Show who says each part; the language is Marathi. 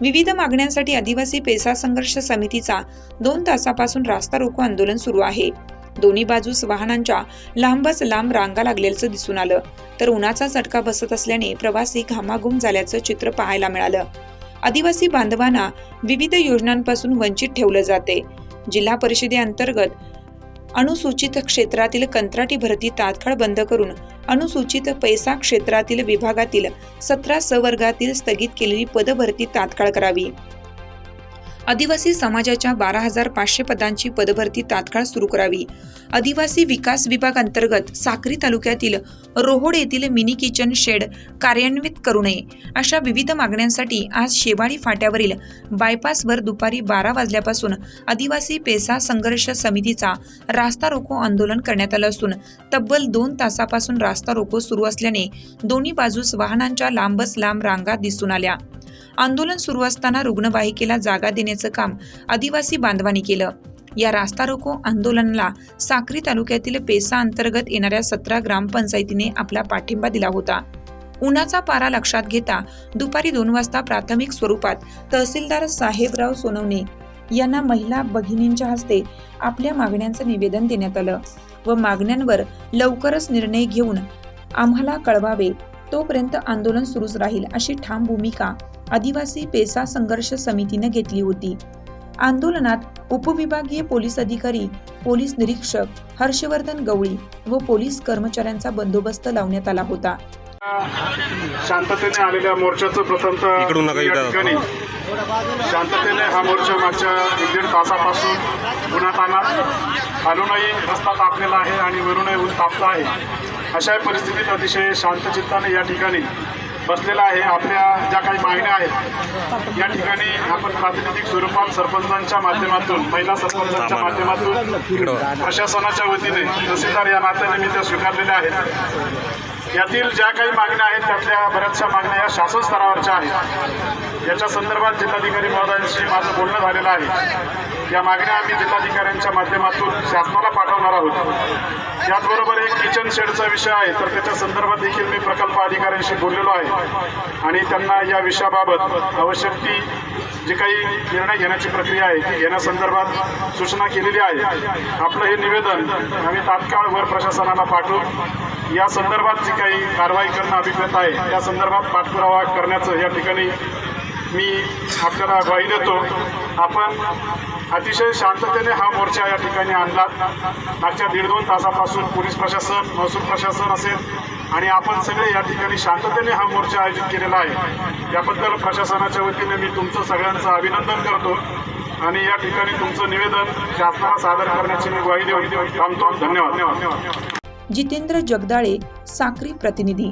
Speaker 1: विविध मागण्यांसाठी आदिवासी पेसा संघर्ष समितीचा दोन तासापासून रास्ता रोको आंदोलन सुरू आहे. दोन्ही बाजूस वाहनांच्या लांबच लांब रांगा लागल्याचं दिसून आलं. तर उन्हाचा चटका बसत असल्याने प्रवासी घामाघूम झाल्याचं चित्र पाहायला मिळालं. आदिवासी बांधवांना विविध योजनांपासून वंचित ठेवलं जाते. जिल्हा परिषदेअंतर्गत अनुसूचित क्षेत्रातील कंत्राटी भरती तात्काळ बंद करून अनुसूचित पैसा क्षेत्रातील विभागातील सतरा स वर्गातील स्थगित केलेली पदभरती तात्काळ करावी. आदिवासी समाजाच्या बारा हजार पाचशे पदांची पदभरती तात्काळ सुरू करावी. आदिवासी विकास विभाग अंतर्गत साक्री तालुक्यातील रोहोड येथील मिनी किचन शेड कार्यान्वित करू नये अशा विविध मागण्यांसाठी आज शेवाळी फाट्यावरील बायपासवर दुपारी बारा वाजल्यापासून आदिवासी पेसा संघर्ष समितीचा रास्ता रोको आंदोलन करण्यात आलं असून तब्बल दोन तासापासून रास्ता रोको सुरू असल्याने दोन्ही बाजूस वाहनांच्या लांबच लांब रांगा दिसून आल्या. आंदोलन सुरू असताना रुग्णवाहिकेला जागा देण्याचं काम आदिवासी बांधवांनी केलं. या रास्ता रोको आंदोलनाला साक्री तालुक्यातील पेसा अंतर्गत येणाऱ्या सतरा ग्रामपंचायतीने आपला पाठिंबा दिला होता. उन्हाचा पारा लक्षात घेता दुपारी दोन वाजता प्राथमिक स्वरूपात तहसीलदार साहेबराव सोनवणे यांना महिला भगिनींच्या हस्ते आपल्या मागण्यांचं निवेदन देण्यात आलं व मागण्यांवर लवकरच निर्णय घेऊन आम्हाला कळवावे तोपर्यंत आंदोलन सुरूच राहील अशी ठाम भूमिका आदिवासी पेसा संघर्ष समितीने घेतली होती. आंदोलनात उपविभागीय पोलीस अधिकारी पोलीस निरीक्षक हर्षवर्धन गवळी व पोलीस कर्मचाऱ्यांचा बंदोबस्त लावण्यात आला होता.
Speaker 2: शांततेने आलेल्या मोर्चाचं
Speaker 3: इथं.
Speaker 2: ठिकाणी. शांततेने हा मोर्चा मागच्या एक दीड तासापासून उन्हात आला खालूनही रस्ता तापलेला आहे आणि वरूनही ऊन तापलं आहे. अशा परिस्थितीत अतिशय शांतचित्ताने या ठिकाणी बसलेला आहे. आपल्या ज्या काही मागण्या आहेत या ठिकाणी आपण प्रातिनिधिक स्वरूपात सरपंचांच्या माध्यमातून महिला सरपंचांच्या माध्यमातून प्रशासनाच्या वतीने तहसीलदार या नात्याने मी त्या स्वीकारलेल्या आहेत. यातील ज्या काही मागण्या आहेत त्यातल्या बऱ्याचशा मागण्या या शासन स्तरावरच्या आहेत. याच्या संदर्भात जिल्हाधिकारी महोदयांशी माझं बोलणं झालेलं आहे. या मागण्या आम्ही जिल्हाधिकाऱ्यांच्या माध्यमातून शासनाला पाठवणार आहोत. याचबरोबर एक किचन शेडचा विषय आहे तर त्याच्या संदर्भात देखील मी प्रकल्प अधिकाऱ्यांशी बोललेलो आहे. आणि त्यांना या विषयाबाबत आवश्यक ती जी काही निर्णय घेण्याची प्रक्रिया आहे ती घेण्यासंदर्भात सूचना केलेली आहे. आपलं हे निवेदन आम्ही तात्काळ वर प्रशासनाला पाठवू. या संदर्भात जी काही कारवाई करणं अभिप्रेत आहे त्या संदर्भात पाठपुरावा करण्याचं या ठिकाणी मी आपल्याला ग्वाही देतो. आपण अतिशय शांततेने हा मोर्चा या ठिकाणी आणला. मागच्या दीड दोन तासापासून पोलीस प्रशासन महसूल प्रशासन असेल आणि आपण सगळे या ठिकाणी शांततेने हा मोर्चा आयोजित केलेला आहे. याबद्दल प्रशासनाच्या वतीने मी तुमचं सगळ्यांचं अभिनंदन करतो आणि या ठिकाणी तुमचं निवेदन शासनाला सादर करण्याची मी ग्वाही देऊन थांबतो. धन्यवाद धन्यवाद.
Speaker 1: जितेंद्र जगदाळे साक्री प्रतिनिधी.